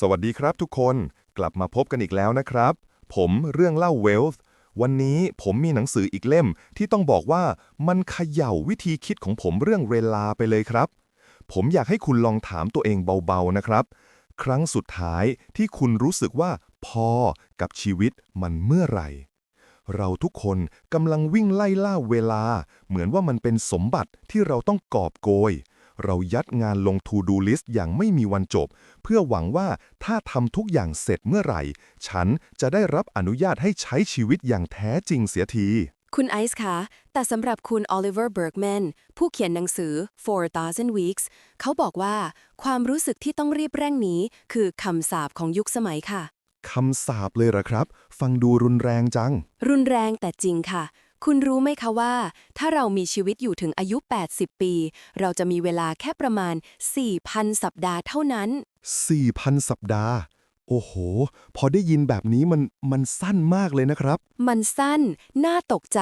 สวัสดีครับทุกคนกลับมาพบกันอีกแล้วนะครับ ผมเรื่องเล่าเวล t ์วันนี้ผมมีหนังสืออีกเล่มที่ต้องบอกว่ามันเขย่าวิธีคิดของผมเรื่องเวลาไปเลยครับ ผมอยากให้คุณลองถามตัวเองเบาๆนะครับ ครั้งสุดท้ายที่คุณรู้สึกว่าพอกับชีวิตมันเมื่อไหร่ เราทุกคนกำลังวิ่งไล่ล่าเวลา เหมือนว่ามันเป็นสมบัติที่เราต้องกอบโกย เรายัดงานลง To Do List อย่างไม่มีวันจบ เพื่อหวังว่าถ้าทำทุกอย่างเสร็จเมื่อไหร่ ฉันจะได้รับอนุญาตให้ใช้ชีวิตอย่างแท้จริงเสียที คุณไอซ์คะ แต่สำหรับคุณโอลิเวอร์เบิร์กแมนผู้เขียนหนังสือ 4,000 Weeks เขาบอกว่าความรู้สึกที่ต้องรีบเร่งนี้ คือคำสาปของยุคสมัยค่ะคำสาปเลยเหรอครับ ฟังดูรุนแรงจัง รุนแรงแต่จริงค่ะ คุณรู้ไหมคะว่า ถ้าเรามีชีวิตอยู่ถึงอายุ 80 ปี เราจะมีเวลาแค่ประมาณ 4,000 สัปดาห์เท่านั้น 4,000 สัปดาห์ โอ้โห พอได้ยินแบบนี้มันมันสั้นมากเลยนะครับ มันสั้น น่าตกใจ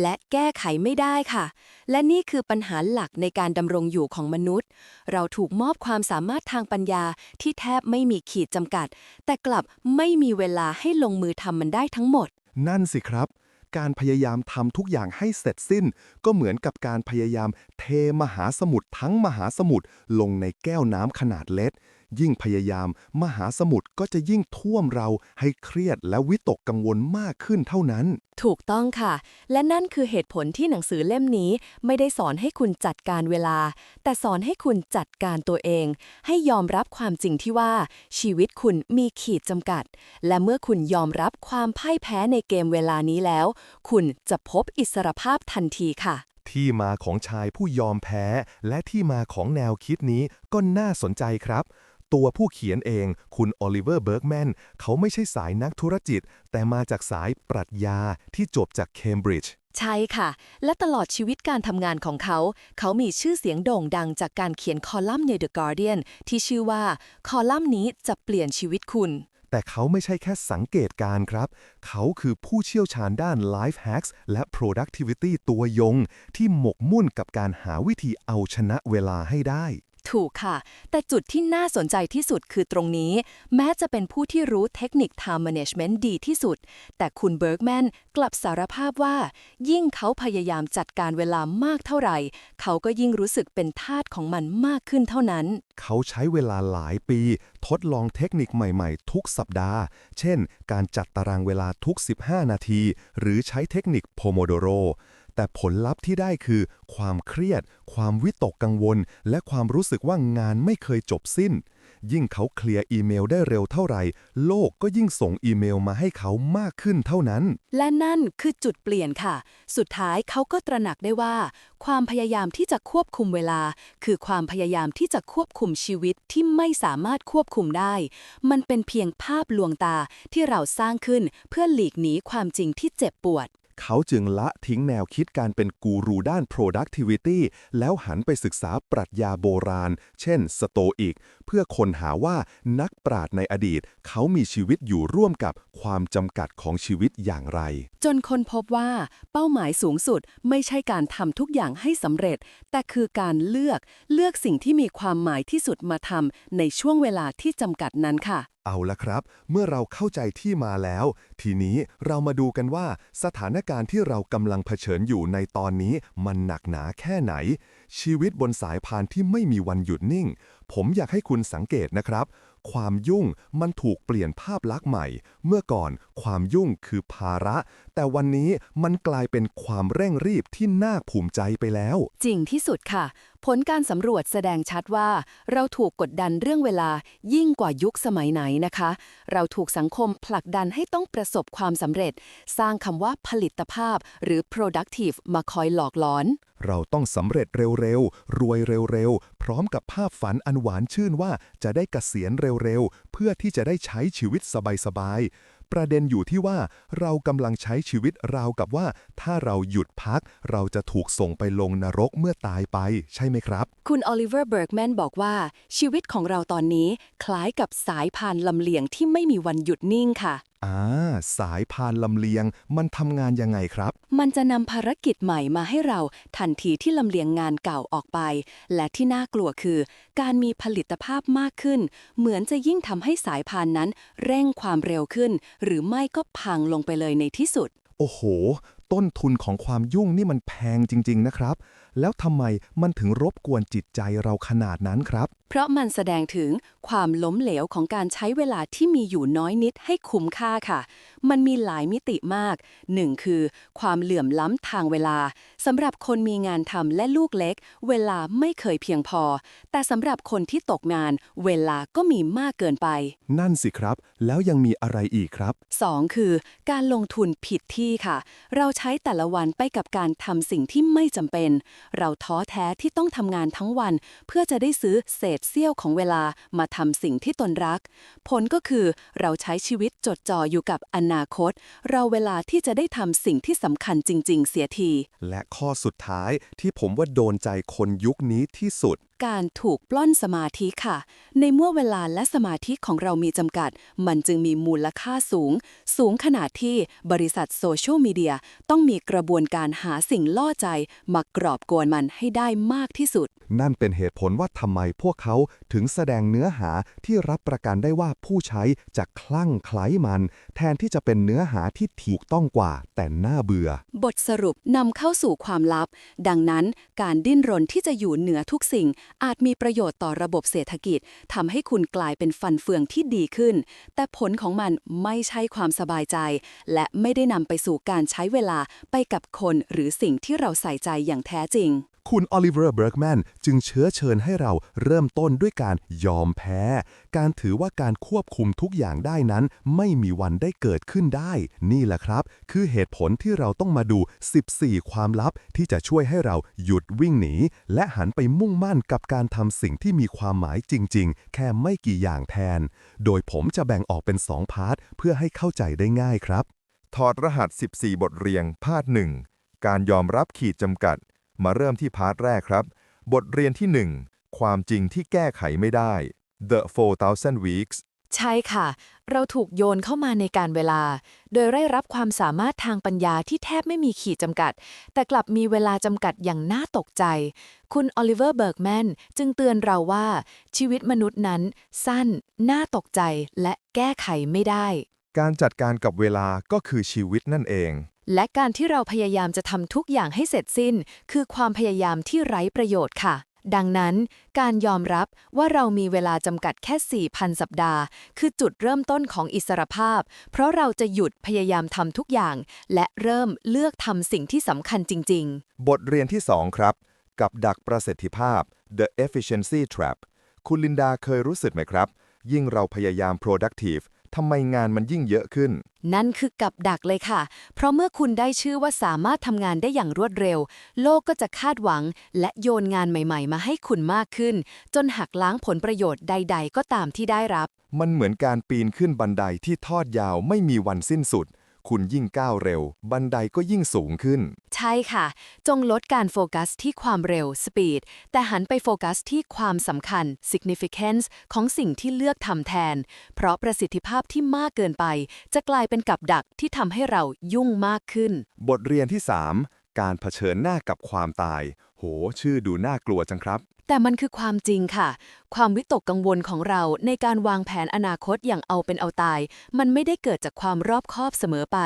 และแก้ไขไม่ได้ค่ะ และนี่คือปัญหาหลักในการดำรงอยู่ของมนุษย์ เราถูกมอบความสามารถทางปัญญาที่แทบไม่มีขีดจำกัด แต่กลับไม่มีเวลาให้ลงมือทำมันได้ทั้งหมด นั่นสิครับ การพยายามทำทุกอย่างให้เสร็จสิ้น ก็เหมือนกับการพยายามเทมหาสมุทรทั้งมหาสมุทรลงในแก้วน้ำขนาดเล็กยิ่งพยายาม มหาสมุทรก็จะยิ่งท่วมเราให้เครียดและวิตกกังวลมากขึ้นเท่านั้น ถูกต้องค่ะ และนั่นคือเหตุผลที่หนังสือเล่มนี้ ไม่ได้สอนให้คุณจัดการเวลา แต่สอนให้คุณจัดการตัวเอง ให้ยอมรับความจริงที่ว่า ชีวิตคุณมีขีดจำกัด และเมื่อคุณยอมรับความพ่ายแพ้ในเกมเวลานี้แล้ว คุณจะพบอิสรภาพทันทีค่ะที่มาของชายผู้ยอมแพ้ และที่มาของแนวคิดนี้ก็น่าสนใจครับ ตัวผู้เขียนเอง คุณโอลิเวอร์เบิร์กแมนเขาไม่ใช่สายนักธุรกิจ แต่มาจากสายปรัชญาที่จบจากเคมบริดจ์ใช่ค่ะ และตลอดชีวิตการทำงานของเขา เขามีชื่อเสียงโด่งดังจากการเขียนคอลัมน์ใน The Guardian ที่ชื่อว่า คอลัมน์นี้จะเปลี่ยนชีวิตคุณ แต่เขาไม่ใช่แค่สังเกตการณ์ครับ เขาคือผู้เชี่ยวชาญด้าน Life Hacks และ Productivity ตัวยง ที่หมกมุ่นกับการหาวิธีเอาชนะเวลาให้ได้ ถูกค่ะ แต่จุดที่น่าสนใจที่สุดคือตรงนี้ แม้จะเป็นผู้ที่รู้เทคนิค time management ดีที่สุด แต่คุณเบิร์กแมนกลับสารภาพว่า ยิ่งเขาพยายามจัดการเวลามากเท่าไหร่ เขาก็ยิ่งรู้สึกเป็นทาสของมันมากขึ้นเท่านั้น เขาใช้เวลาหลายปี ทดลองเทคนิคใหม่ๆ ทุกสัปดาห์ เช่น การจัดตารางเวลาทุก 15 นาที หรือใช้เทคนิคโพโมโดโร แต่ผลลัพธ์ที่ได้คือ ความเครียด ความวิตกกังวล และความรู้สึกว่างานไม่เคยจบสิ้น ยิ่งเขาเคลียร์อีเมลได้เร็วเท่าไหร่ โลกก็ยิ่งส่งอีเมลมาให้เขามากขึ้นเท่านั้น และนั่นคือจุดเปลี่ยนค่ะ สุดท้ายเขาก็ตระหนักได้ว่า ความพยายามที่จะควบคุมเวลา คือความพยายามที่จะควบคุมชีวิตที่ไม่สามารถควบคุมได้ มันเป็นเพียงภาพลวงตาที่เราสร้างขึ้นเพื่อหลีกหนีความจริงที่เจ็บปวด เขาจึงละทิ้งแนวคิดการเป็นกูรูด้าน productivity แล้วหันไปศึกษาปรัชญาโบราณ เช่นสโตอิก เพื่อค้นหาว่านักปราชญ์ในอดีต เขามีชีวิตอยู่ร่วมกับความจำกัดของชีวิตอย่างไร จนคนพบว่าเป้าหมายสูงสุดไม่ใช่การทำทุกอย่างให้สำเร็จ แต่คือการเลือกเลือกสิ่งที่มีความหมายที่สุดมาทำในช่วงเวลาที่จำกัดนั้นค่ะ เอาละครับ เมื่อเราเข้าใจที่มาแล้ว ทีนี้เรามาดูกันว่าสถานการณ์ที่เรากำลังเผชิญอยู่ในตอนนี้มันหนักหนาแค่ไหน ชีวิตบนสายพานที่ไม่มีวันหยุดนิ่ง ผมอยากให้คุณสังเกตนะครับ ความยุ่งมันถูกเปลี่ยนภาพลักษณ์ใหม่ เมื่อก่อนความยุ่งคือภาระ แต่วันนี้มันกลายเป็นความเร่งรีบที่น่าภูมิใจไปแล้ว จริงที่สุดค่ะ ผลการสำรวจแสดงชัดว่า เราถูกกดดันเรื่องเวลายิ่งกว่ายุคสมัยไหนนะคะ เราถูกสังคมผลักดันให้ต้องประสบความสำเร็จ สร้างคำว่าผลิตภาพหรือ productive มาคอยหลอกหลอนเราต้องสำเร็จเร็วๆ รวยเร็วๆ พร้อมกับภาพฝันอันหวานชื่นว่าจะได้เกษียณเร็วๆ เพื่อที่จะได้ใช้ชีวิตสบายๆ ประเด็นอยู่ที่ว่าเรากำลังใช้ชีวิตราวกับว่า ถ้าเราหยุดพัก เราจะถูกส่งไปลงนรกเมื่อตายไป ใช่ไหมครับ คุณโอลิเวอร์เบิร์กแมนบอกว่า ชีวิตของเราตอนนี้คล้ายกับสายพานลำเลียงที่ไม่มีวันหยุดนิ่งค่ะ อ่าสายพานลำเลียงมันทำงานยังไงครับ มันจะนำภารกิจใหม่มาให้เราทันทีที่ลำเลียงงานเก่าออกไป และที่น่ากลัวคือ การมีผลิตภาพมากขึ้น เหมือนจะยิ่งทำให้สายพานนั้น เร่งความเร็วขึ้น หรือไม่ก็พังลงไปเลยในที่สุด โอ้โห ต้นทุนของความยุ่งนี่มันแพงจริง ๆ นะครับ แล้วทำไมมันถึงรบกวนจิตใจเราขนาดนั้นครับเพราะมันแสดงถึงความล้มเหลวของการใช้เวลาที่มีอยู่น้อยนิดให้คุ้มค่าค่ะ มันมีหลายมิติมากหนึ่งคือ ความเหลื่อมล้ำทางเวลาสำหรับคนมีงานทำและลูกเล็ก เวลาไม่เคยเพียงพอ แต่สำหรับคนที่ตกงาน เวลาก็มีมากเกินไป นั่นสิครับ แล้วยังมีอะไรอีกครับ 2. คือ การลงทุนผิดที่ค่ะ เราใช้แต่ละวันไปกับการทำสิ่งที่ไม่จำเป็น เราท้อแท้ที่ต้องทำงานทั้งวัน เพื่อจะได้ซื้อเศษเสี้ยวของเวลามาทำสิ่งที่ตนรัก ผลก็คือเราใช้ชีวิตจดจ่ออยู่กับอนาคต เราเวลาที่จะได้ทำสิ่งที่สำคัญจริง ๆ เสียที และข้อสุดท้ายที่ผมว่าโดนใจคนยุคนี้ที่สุดการถูกปล้นสมาธิค่ะ ในเมื่อเวลาและสมาธิของเรามีจำกัด มันจึงมีมูลค่าสูง สูงขนาดที่บริษัทโซเชียลมีเดียต้องมีกระบวนการหาสิ่งล่อใจ มากรอบกวนมันให้ได้มากที่สุด นั่นเป็นเหตุผลว่าทำไมพวกเขาถึงแสดงเนื้อหาที่รับประกันได้ว่าผู้ใช้จะคลั่งไคล้มัน แทนที่จะเป็นเนื้อหาที่ถูกต้องกว่า แต่น่าเบื่อ บทสรุปนำเข้าสู่ความลับ ดังนั้นการดิ้นรนที่จะอยู่เหนือทุกสิ่งอาจมีประโยชน์ต่อระบบเศรษฐกิจทำให้คุณกลายเป็นฟันเฟืองที่ดีขึ้น แต่ผลของมันไม่ใช่ความสบายใจ และไม่ได้นำไปสู่การใช้เวลาไปกับคนหรือสิ่งที่เราใส่ใจอย่างแท้จริง คุณออลิเวอร์เบิร์กแมนจึงเชื้อเชิญให้เราเริ่มต้นด้วยการยอมแพ้ การถือว่าการควบคุมทุกอย่างได้นั้น ไม่มีวันได้เกิดขึ้นได้ นี่แหละครับ คือเหตุผลที่เราต้องมาดู 14 ความลับที่จะช่วยให้เราหยุดวิ่งหนี และหันไปมุ่งมั่นกับการทำสิ่งที่มีความหมายจริง ๆ แค่ไม่กี่อย่างแทน โดยผมจะแบ่งออกเป็น 2 พาร์ทเพื่อให้เข้าใจได้ง่ายครับ ถอดรหัส 14 บทเรียง พาร์ท1การยอมรับขีดจำกัด มาเริ่มที่พาร์ทแรกครับ บทเรียนที่ 1 ความจริงที่แก้ไขไม่ได้ The 4,000 Weeks ใช่ค่ะ เราถูกโยนเข้ามาในการเวลา โดยได้รับความสามารถทางปัญญาที่แทบไม่มีขีดจำกัด แต่กลับมีเวลาจำกัดอย่างน่าตกใจ คุณออลิเวอร์เบิร์กแมนจึงเตือนเราว่า ชีวิตมนุษย์นั้น สั้น น่าตกใจและแก้ไขไม่ได้ การจัดการกับเวลาก็คือชีวิตนั่นเอง และการที่เราพยายามจะทำทุกอย่างให้เสร็จสิ้น คือความพยายามที่ไร้ประโยชน์ค่ะ ดังนั้น การยอมรับว่าเรามีเวลาจำกัดแค่ 4,000 สัปดาห์ คือจุดเริ่มต้นของอิสรภาพ เพราะเราจะหยุดพยายามทำทุกอย่าง และเริ่มเลือกทำสิ่งที่สำคัญจริง ๆ บทเรียนที่ 2 ครับ กับดักประสิทธิภาพ The Efficiency Trap คุณลินดาเคยรู้สึกไหมครับ ยิ่งเราพยายาม productive ทำไมงานมันยิ่งเยอะขึ้น นั่นคือกับดักเลยค่ะ เพราะเมื่อคุณได้ชื่อว่าสามารถทำงานได้อย่างรวดเร็ว โลกก็จะคาดหวัง และโยนงานใหม่ ๆ มาให้คุณมากขึ้น จนหักล้างผลประโยชน์ใด ๆ ก็ตามที่ได้รับ มันเหมือนการปีนขึ้นบันไดที่ทอดยาวไม่มีวันสิ้นสุด คุณยิ่งก้าวเร็ว บันไดก็ยิ่งสูงขึ้น ใช่ค่ะ จงลดการโฟกัสที่ความเร็ว speed แต่หันไปโฟกัสที่ความสำคัญ significance ของสิ่งที่เลือกทำแทน เพราะประสิทธิภาพที่มากเกินไป จะกลายเป็นกับดักที่ทำให้เรายุ่งมากขึ้น บทเรียนที่ 3 การเผชิญหน้ากับความตาย โห ชื่อดูน่ากลัวจังครับ แต่มันคือความจริงค่ะ ความวิตกกังวลของเราในการวางแผนอนาคตอย่างเอาเป็นเอาตาย มันไม่ได้เกิดจากความรอบคอบเสมอไป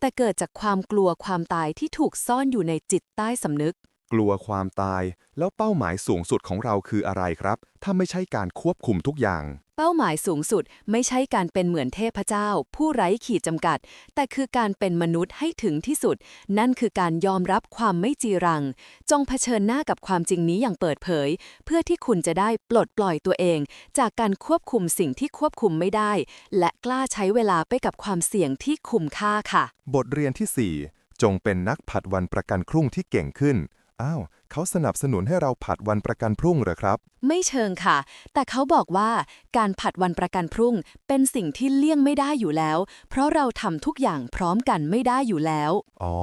แต่เกิดจากความกลัวความตายที่ถูกซ่อนอยู่ในจิตใต้สำนึก กลัวความตาย แล้วเป้าหมายสูงสุดของเราคืออะไรครับ ถ้าไม่ใช่การควบคุมทุกอย่าง เป้าหมายสูงสุดไม่ใช่การเป็นเหมือนเทพเจ้า ผู้ไร้ขีดจำกัด แต่คือการเป็นมนุษย์ให้ถึงที่สุด นั่นคือการยอมรับความไม่จีรัง จงเผชิญหน้ากับความจริงนี้อย่างเปิดเผย เพื่อที่คุณจะได้ปลดปล่อยตัวเอง จากการควบคุมสิ่งที่ควบคุมไม่ได้ และกล้าใช้เวลาไปกับความเสี่ยงที่คุ้มค่าค่ะ บทเรียนที่ 4 จงเป็นนักผัดวันประกันพรุ่งที่เก่งขึ้น อ้าว เขาสนับสนุนให้เราผัดวันประกันพรุ่งเหรอครับ ไม่เชิงค่ะ แต่เขาบอกว่าการผัดวันประกันพรุ่ง เป็นสิ่งที่เลี่ยงไม่ได้อยู่แล้ว เพราะเราทำทุกอย่างพร้อมกันไม่ได้อยู่แล้ว อ๋อ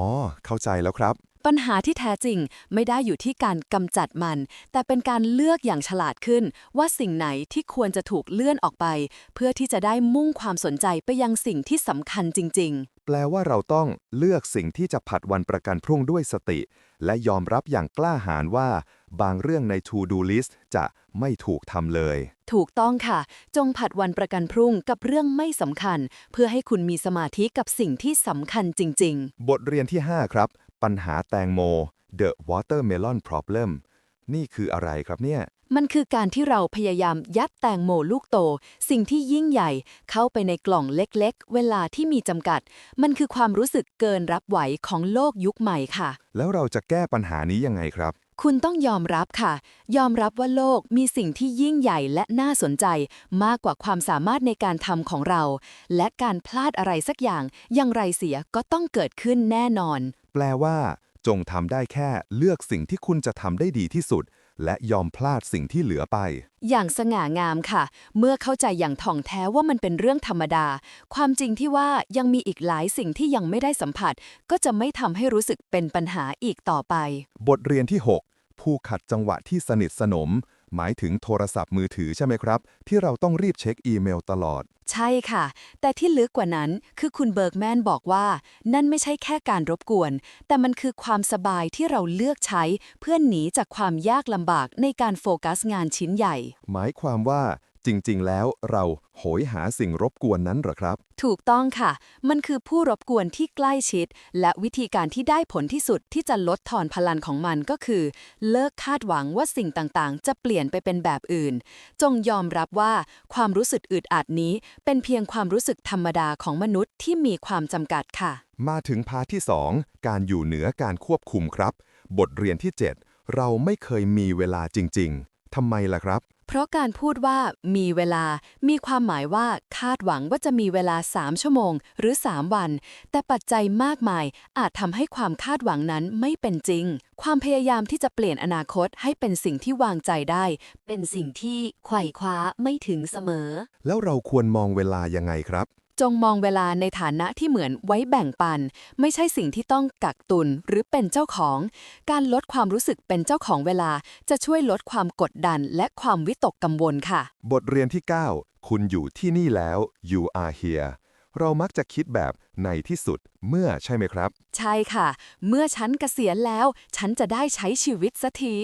เข้าใจแล้วครับปปัญหาที่แท้จริงไม่ได้อยู่ที่การกำจัดมัน แต่เป็นการเลือกอย่างฉลาดขึ้น ว่าสิ่งไหนที่ควรจะถูกเลื่อนออกไป เพื่อที่จะได้มุ่งความสนใจไปยังสิ่งที่สำคัญจริง ๆ แปลว่าเราต้องเลือกสิ่งที่จะผัดวันประกันพรุ่งด้วยสติ และยอมรับอย่างกล้าหาญว่า บางเรื่องใน To Do List จะไม่ถูกทำเลย ถูกต้องค่ะ จงผัดวันประกันพรุ่งกับเรื่องไม่สำคัญ เพื่อให้คุณมีสมาธิกับสิ่งที่สำคัญจริงบทเรียนที่ 5 ครับ ปัญหาแตงโม The Watermelon Problem นี่คืออะไรครับเนี่ยๆ มันคือการที่เราพยายามยัดแตงโมลูกโต สิ่งที่ยิ่งใหญ่เข้าไปในกล่องเล็กๆ เวลาที่มีจำกัด มันคือความรู้สึกเกินรับไหวของโลกยุคใหม่ค่ะ แล้วเราจะแก้ปัญหานี้ยังไงครับ คุณต้องยอมรับค่ะ ยอมรับว่าโลกมีสิ่งที่ยิ่งใหญ่และน่าสนใจ มากกว่าความสามารถในการทำของเรา และการพลาดอะไรสักอย่าง อย่างไรเสียก็ต้องเกิดขึ้นแน่นอน แปลว่า จงทำได้แค่เลือกสิ่งที่คุณจะทำได้ดีที่สุด และยอมพลาดสิ่งที่เหลือไป อย่างสง่างามค่ะ เมื่อเข้าใจอย่างถ่องแท้ว่ามันเป็นเรื่องธรรมดา ความจริงที่ว่ายังมีอีกหลายสิ่งที่ยังไม่ได้สัมผัส ก็จะไม่ทำให้รู้สึกเป็นปัญหาอีกต่อไป บทเรียนที่ 6 ผู้ขัดจังหวะที่สนิทสนม หมายถึงโทรศัพท์มือถือใช่ไหมครับ ที่เราต้องรีบเช็คอีเมลตลอด ใช่ค่ะ แต่ที่ลึกกว่านั้นคือคุณเบิร์กแมนบอกว่า นั่นไม่ใช่แค่การรบกวน แต่มันคือความสบายที่เราเลือกใช้ เพื่อหนีจากความยากลำบากในการโฟกัสงานชิ้นใหญ่ หมายความว่า จริงๆ แล้วเราโหยหาสิ่งรบกวนนั้นเหรอครับ ถูกต้องค่ะ มันคือผู้รบกวนที่ใกล้ชิด และวิธีการที่ได้ผลที่สุดที่จะลดทอนพลังของมันก็คือ เลิกคาดหวังว่าสิ่งต่างๆ จะเปลี่ยนไปเป็นแบบอื่น จงยอมรับว่าความรู้สึกอึดอัดนี้ เป็นเพียงความรู้สึกธรรมดาของมนุษย์ที่มีความจำกัดค่ะ มาถึงพาร์ทที่ 2 การอยู่เหนือการควบคุมครับ บทเรียนที่ 7 เราไม่เคยมีเวลาจริง ๆทำไมล่ะครับ เพราะการพูดว่ามีเวลา มีความหมายว่าคาดหวังว่าจะมีเวลา 3 ชั่วโมง หรือ 3 วัน แต่ปัจจัยมากมายอาจทำให้ความคาดหวังนั้นไม่เป็นจริง ความพยายามที่จะเปลี่ยนอนาคตให้เป็นสิ่งที่วางใจได้ เป็นสิ่งที่ไขว่คว้าไม่ถึงเสมอ แล้วเราควรมองเวลายังไงครับ จงมองเวลาในฐานะที่เหมือนไว้แบ่งปัน ไม่ใช่สิ่งที่ต้องกักตุนหรือเป็นเจ้าของ การลดความรู้สึกเป็นเจ้าของเวลา จะช่วยลดความกดดันและความวิตกกังวลค่ะ บทเรียนที่ 9 คุณอยู่ที่นี่แล้ว you are here เรามักจะคิดแบบในที่สุดเมื่อใช่ไหมครับ ใช่ค่ะ เมื่อฉันเกษียณแล้ว ฉันจะได้ใช้ชีวิตสักที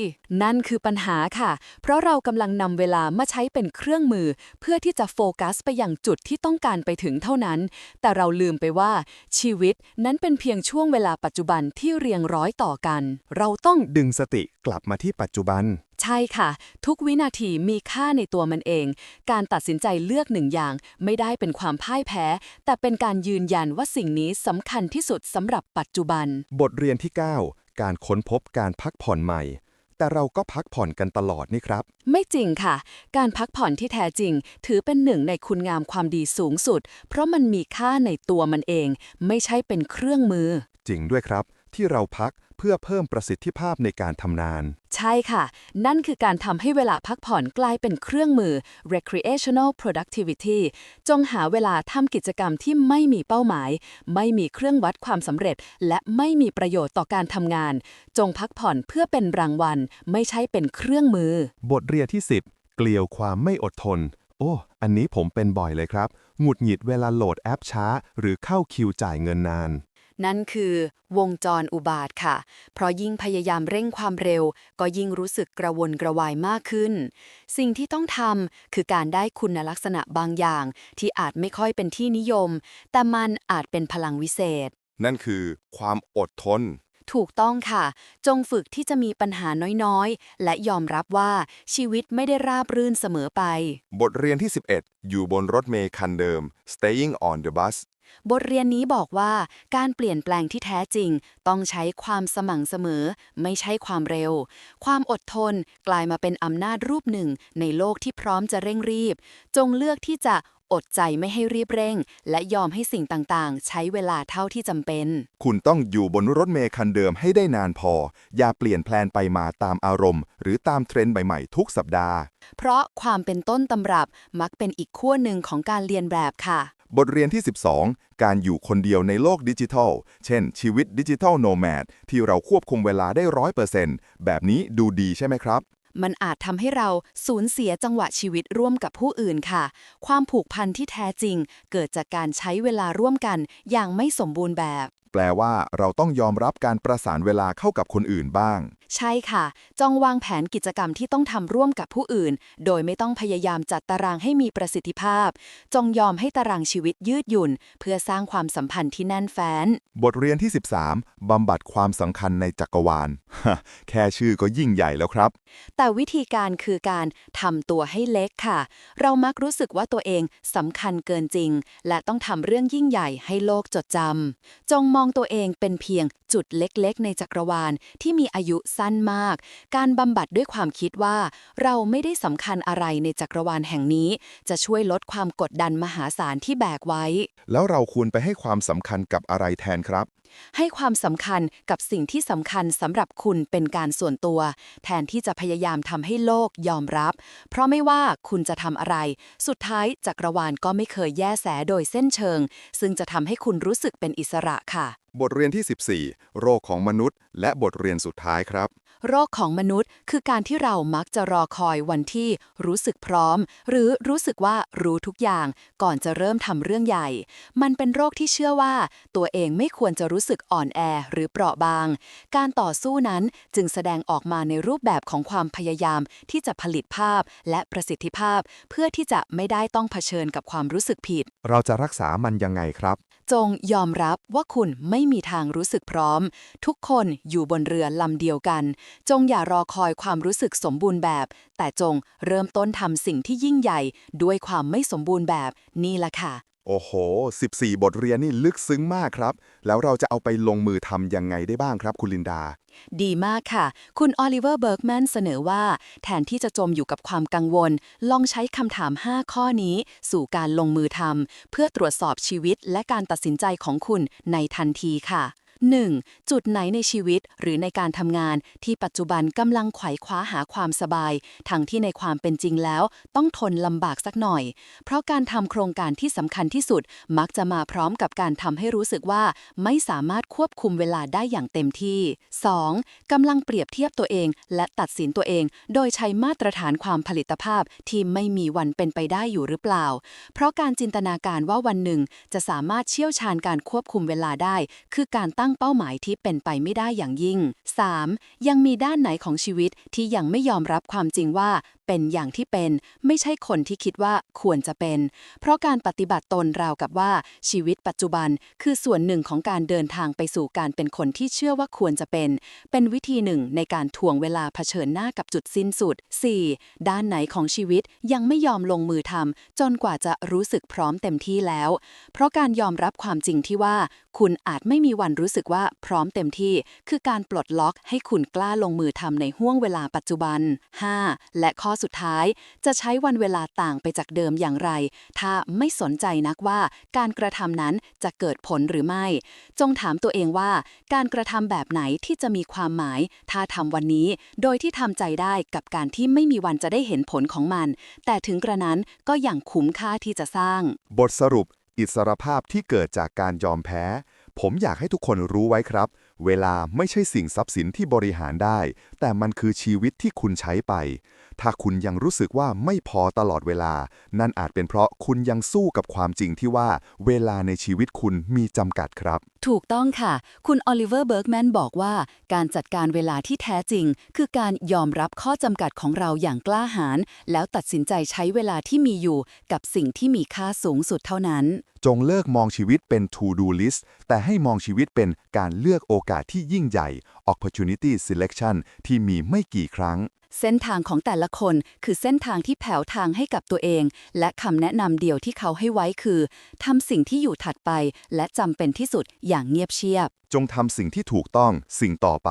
นั่นคือปัญหาค่ะ เพราะเรากำลังนำเวลามาใช้เป็นเครื่องมือ เพื่อที่จะโฟกัสไปยังจุดที่ต้องการไปถึงเท่านั้น แต่เราลืมไปว่า ชีวิตนั้นเป็นเพียงช่วงเวลาปัจจุบันที่เรียงร้อยต่อกัน เราต้องดึงสติกลับมาที่ปัจจุบัน ใช่ค่ะ ทุกวินาทีมีค่าในตัวมันเอง การตัดสินใจเลือกหนึ่งอย่าง ไม่ได้เป็นความพ่ายแพ้ แต่เป็นการยืนยันว่าสิ่งนี้สำคัญที่สุดสำหรับปัจจุบัน บทเรียนที่ 9 การค้นพบการพักผ่อนใหม่ แต่เราก็พักผ่อนกันตลอดนี่ครับ ไม่จริงค่ะ การพักผ่อนที่แท้จริง ถือเป็นหนึ่งในคุณงามความดีสูงสุด เพราะมันมีค่าในตัวมันเอง ไม่ใช่เป็นเครื่องมือ จริงด้วยครับ ที่เราพักเพื่อเพิ่มประสิทธิภาพในการทำงาน ใช่ค่ะ นั่นคือการทำให้เวลาพักผ่อนกลายเป็นเครื่องมือ recreational productivity จงหาเวลาทำกิจกรรมที่ไม่มีเป้าหมาย ไม่มีเครื่องวัดความสำเร็จ และไม่มีประโยชน์ต่อการทำงาน จงพักผ่อนเพื่อเป็นรางวัล ไม่ใช่เป็นเครื่องมือ บทเรียนที่ 10 เกลียวความไม่อดทน โอ้ อันนี้ผมเป็นบ่อยเลยครับ หงุดหงิดเวลาโหลดแอปช้า หรือเข้าคิวจ่ายเงินนาน นั่นคือวงจรอุบาทค่ะ เพราะยิ่งพยายามเร่งความเร็ว ก็ยิ่งรู้สึกกระวนกระวายมากขึ้น สิ่งที่ต้องทำคือการได้คุณลักษณะบางอย่าง ที่อาจไม่ค่อยเป็นที่นิยม แต่มันอาจเป็นพลังวิเศษ นั่นคือความอดทน ถูกต้องค่ะ จงฝึกที่จะมีปัญหาน้อยๆ และยอมรับว่าชีวิตไม่ได้ราบรื่นเสมอไป บทเรียนที่ 11 อยู่บนรถเมล์คันเดิม staying on the bus บทเรียนนี้บอกว่าการเปลี่ยนแปลงที่แท้จริง ต้องใช้ความสม่ำเสมอ ไม่ใช่ความเร็ว ความอดทนกลายมาเป็นอำนาจรูปหนึ่ง ในโลกที่พร้อมจะเร่งรีบ จงเลือกที่จะ อดใจไม่ให้รีบเร่ง และยอมให้สิ่งต่างๆ ใช้เวลาเท่าที่จำเป็น คุณต้องอยู่บนรถเมล์คันเดิมให้ได้นานพอ อย่าเปลี่ยนแพลนไปมาตามอารมณ์ หรือตามเทรนด์ใหม่ๆ ทุกสัปดาห์ เพราะความเป็นต้นตำรับมักเป็นอีกขั้วหนึ่งของการเรียนแบบค่ะ บทเรียนที่ 12 การอยู่คนเดียวในโลกดิจิทัล เช่น ชีวิตดิจิทัลโนแมดที่เราควบคุมเวลาได้ร้อยเปอร์เซ็นต์แบบนี้ดูดีใช่ไหมครับ มันอาจทำให้เราสูญเสียจังหวะชีวิตร่วมกับผู้อื่นค่ะ ความผูกพันที่แท้จริง เกิดจากการใช้เวลาร่วมกันอย่างไม่สมบูรณ์แบบ แปลว่าเราต้องยอมรับการประสานเวลาเข้ากับคนอื่นบ้าง ใช่ค่ะ จองวางแผนกิจกรรมที่ต้องทำร่วมกับผู้อื่น โดยไม่ต้องพยายามจัดตารางให้มีประสิทธิภาพ จงยอมให้ตารางชีวิตยืดหยุ่น เพื่อสร้างความสัมพันธ์ที่แน่นแฟ้น บทเรียนที่ 13 บำบัดความสำคัญในจักรวาล แค่ชื่อก็ยิ่งใหญ่แล้วครับ แต่วิธีการคือการทำตัวให้เล็กค่ะ เรามักรู้สึกว่าตัวเองสำคัญเกินจริง และต้องทำเรื่องยิ่งใหญ่ให้โลกจดจำจงมองตัวเองเป็นเพียงจุดเล็กๆ ในจักรวาลที่มีอายุสั้นมาก การบำบัดด้วยความคิดว่าเราไม่ได้สำคัญอะไรในจักรวาลแห่งนี้ จะช่วยลดความกดดันมหาศาลที่แบกไว้ แล้วเราควรไปให้ความสำคัญกับอะไรแทนครับ ให้ความสำคัญกับสิ่งที่สำคัญสำหรับคุณเป็นการส่วนตัว แทนที่จะพยายามทำให้โลกยอมรับ เพราะไม่ว่าคุณจะทำอะไร สุดท้ายจักรวาลก็ไม่เคยแย่แสโดยเส้นเชิง ซึ่งจะทำให้คุณรู้สึกเป็นอิสระค่ะ บทเรียนที่ 14 โรคของมนุษย์ และบทเรียนสุดท้ายครับ โรคของมนุษย์คือการที่เรามักจะรอคอยวันที่รู้สึกพร้อม หรือรู้สึกว่ารู้ทุกอย่าง ก่อนจะเริ่มทำเรื่องใหญ่ มันเป็นโรคที่เชื่อว่า ตัวเองไม่ควรจะรู้สึกอ่อนแอหรือเปราะบาง การต่อสู้นั้นจึงแสดงออกมาในรูปแบบของความพยายามที่จะผลิตภาพและประสิทธิภาพ เพื่อที่จะไม่ได้ต้องเผชิญกับความรู้สึกผิด เราจะรักษามันยังไงครับ จงยอมรับว่าคุณไม่มีทางรู้สึกพร้อม ทุกคนอยู่บนเรือลำเดียวกัน จงอย่ารอคอยความรู้สึกสมบูรณ์แบบ แต่จงเริ่มต้นทำสิ่งที่ยิ่งใหญ่ ด้วยความไม่สมบูรณ์แบบนี่ละค่ะ โอ้โห 14 บทเรียนนี่ลึกซึ้งมากครับ แล้วเราจะเอาไปลงมือทำยังไงได้บ้างครับ คุณลินดา ดีมากค่ะ คุณออลิเวอร์เบิร์กแมนเสนอว่า แทนที่จะจมอยู่กับความกังวล ลองใช้คำถาม 5 ข้อนี้ สู่การลงมือทำเพื่อตรวจสอบชีวิตและการตัดสินใจของคุณในทันทีค่ะ 1. จุดไหนในชีวิตหรือในการทำงานที่ปัจจุบันกำลังไขว่คว้าหาความสบาย ทั้งที่ในความเป็นจริงแล้ว ต้องทนลำบากสักหน่อย เพราะการทำโครงการที่สำคัญที่สุด มักจะมาพร้อมกับการทำให้รู้สึกว่าไม่สามารถควบคุมเวลาได้อย่างเต็มที่ 2. กำลังเปรียบเทียบตัวเอง และตัดสินตัวเอง โดยใช้มาตรฐานความผลิตภาพที่ไม่มีวันเป็นไปได้อยู่หรือเปล่า เพราะการจินตนาการว่าวันหนึ่งจะสามารถเชี่ยวชาญการควบคุมเวลาได้ คือการตั้งเป้าหมายที่เป็นไปไม่ได้อย่างยิ่ง 3. ยังมีด้านไหนของชีวิตที่ยังไม่ยอมรับความจริงว่า เป็นอย่างที่เป็น ไม่ใช่คนที่คิดว่าควรจะเป็น เพราะการปฏิบัติตนราวกับว่าชีวิตปัจจุบัน คือส่วนหนึ่งของการเดินทางไปสู่การเป็นคนที่เชื่อว่าควรจะเป็น เป็นวิธีหนึ่งในการถ่วงเวลาเผชิญหน้ากับจุดสิ้นสุด 4. ด้านไหนของชีวิตยังไม่ยอมลงมือทำจนกว่าจะรู้สึกพร้อมเต็มที่แล้ว เพราะการยอมรับความจริงที่ว่า คุณอาจไม่มีวันรู้สึกว่าพร้อมเต็มที่คือการปลดล็อกให้คุณกล้าลงมือทำในห้วงเวลาปัจจุบัน 5. และข้อสุดท้าย จะใช้วันเวลาต่างไปจากเดิมอย่างไร ถ้าไม่สนใจนักว่าการกระทำนั้นจะเกิดผลหรือไม่ จงถามตัวเองว่า การกระทำแบบไหนที่จะมีความหมาย ถ้าทำวันนี้ โดยที่ทำใจได้กับการที่ไม่มีวันจะได้เห็นผลของมัน แต่ถึงกระนั้นก็อย่างคุ้มค่าที่จะสร้าง บทสรุป อิสรภาพที่เกิดจากการยอมแพ้ ผมอยากให้ทุกคนรู้ไว้ครับ เวลาไม่ใช่สิ่งทรัพย์สินที่บริหารได้ แต่มันคือชีวิตที่คุณใช้ไป ถ้าคุณยังรู้สึกว่าไม่พอตลอดเวลา นั่นอาจเป็นเพราะคุณยังสู้กับความจริงที่ว่า เวลาในชีวิตคุณมีจำกัดครับ ถูกต้องค่ะ คุณออลิเวอร์เบิร์กแมนบอกว่า การจัดการเวลาที่แท้จริง คือการยอมรับข้อจำกัดของเราอย่างกล้าหาญแล้วตัดสินใจใช้เวลาที่มีอยู่กับสิ่งที่มีค่าสูงสุดเท่านั้น จงเลิกมองชีวิตเป็น to do list แต่ให้มองชีวิตเป็นการเลือกโอกาสที่ยิ่งใหญ่ opportunity selection ที่มีไม่กี่ครั้ง เส้นทางของแต่ละคนคือเส้นทางที่แผ่วทางให้กับตัวเอง และคำแนะนำเดียวที่เขาให้ไว้คือทำสิ่งที่อยู่ถัดไป และจำเป็นที่สุดอย่างเงียบเชียบ จงทำสิ่งที่ถูกต้องสิ่งต่อไป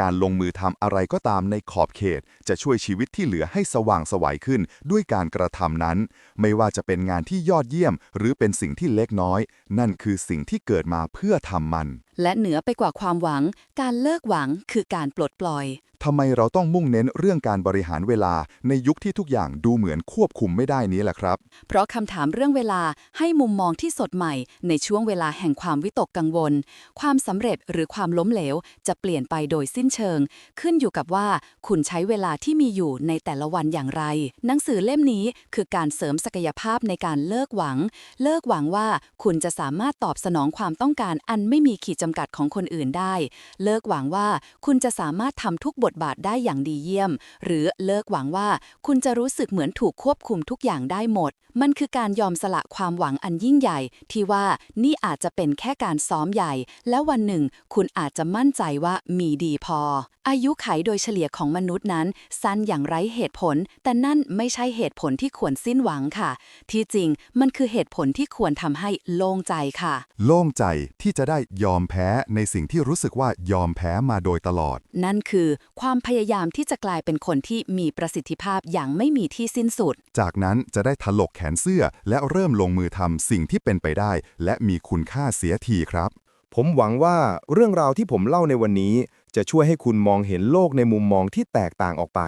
การลงมือทำอะไรก็ตามในขอบเขต จะช่วยชีวิตที่เหลือให้สว่างไสวัยขึ้น ด้วยการกระทำนั้น ไม่ว่าจะเป็นงานที่ยอดเยี่ยม หรือเป็นสิ่งที่เล็กน้อย นั่นคือสิ่งที่เกิดมาเพื่อทำมัน และเหนือไปกว่าความหวัง การเลิกหวังคือการปลดปล่อย ทำไมเราต้องมุ่งเน้นเรื่องการบริหารเวลาในยุคที่ทุกอย่างดูเหมือนควบคุมไม่ได้นี้แหละครับ เพราะคำถามเรื่องเวลาให้มุมมองที่สดใหม่ ในช่วงเวลาแห่งความวิตกกังวล ความสำเร็จหรือความล้มเหลว จะเปลี่ยนไปโดยสิ้นเชิง ขึ้นอยู่กับว่าคุณใช้เวลาที่มีอยู่ในแต่ละวันอย่างไร หนังสือเล่มนี้คือการเสริมศักยภาพในการเลิกหวัง เลิกหวังว่าคุณจะสามารถตอบสนองความต้องการอันไม่มีขีดจำกัดของคนอื่นได้ เลิกหวังว่าคุณจะสามารถทำทุกบทบาทได้อย่างดีเยี่ยม หรือเลิกหวังว่าคุณจะรู้สึกเหมือนถูกควบคุมทุกอย่างได้หมด มันคือการยอมสละความหวังอันยิ่งใหญ่ ที่ว่านี่อาจจะเป็นแค่การซ้อมใหญ่ และวันหนึ่ง คุณอาจจะมั่นใจว่ามีดีพอ อายุไขโดยเฉลี่ยของมนุษย์นั้น สั้นอย่างไร้เหตุผล แต่นั่นไม่ใช่เหตุผลที่ควรสิ้นหวังค่ะ ที่จริงมันคือเหตุผลที่ควรทำให้โล่งใจค่ะ โล่งใจที่จะได้ยอมแพ้ในสิ่งที่รู้สึกว่ายอมแพ้มาโดยตลอด นั่นคือความพยายามที่จะกลายเป็นคนที่มีประสิทธิภาพอย่างไม่มีที่สิ้นสุด จากนั้นจะได้ถลกแขนเสื้อ และเริ่มลงมือทำสิ่งที่เป็นไปได้ และมีคุณค่าเสียทีครับ ผมหวังว่าเรื่องราวที่ผมเล่าในวันนี้ จะช่วยให้คุณมองเห็นโลกในมุมมองที่แตกต่างออกไป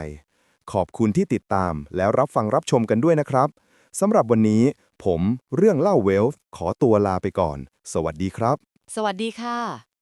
ขอบคุณที่ติดตาม แล้วรับฟังรับชมกันด้วยนะครับสำหรับวันนี้ ผมเรื่องเล่าเวลส์ขอตัวลาไปก่อน สวัสดีครับ สวัสดีค่ะ